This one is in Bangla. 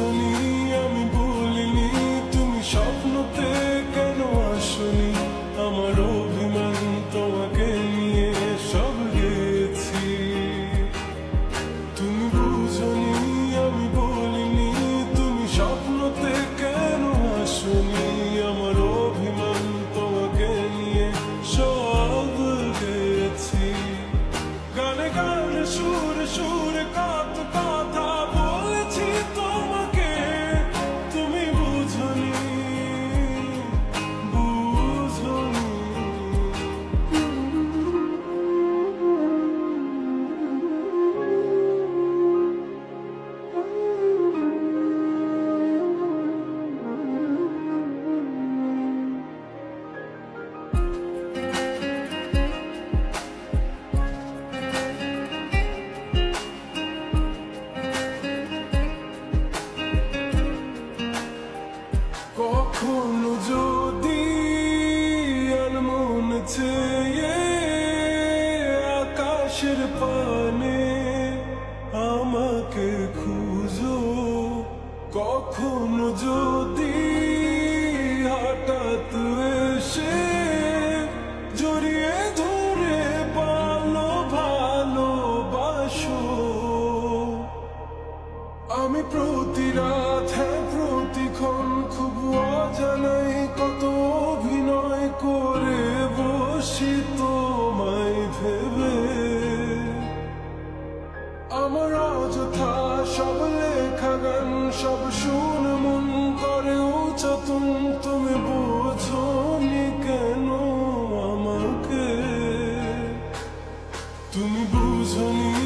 的你。চেয়ে আকাশের পানে আমাকে খুঁজো। কখন যদি হঠাৎ এসে জড়িয়ে ধরে পালো ভালোবাসো আমি প্রতি রাত হ্যাঁ প্রতিক্ষণ খুব অজানাই কত অভিনয় করে তুমি বুঝনি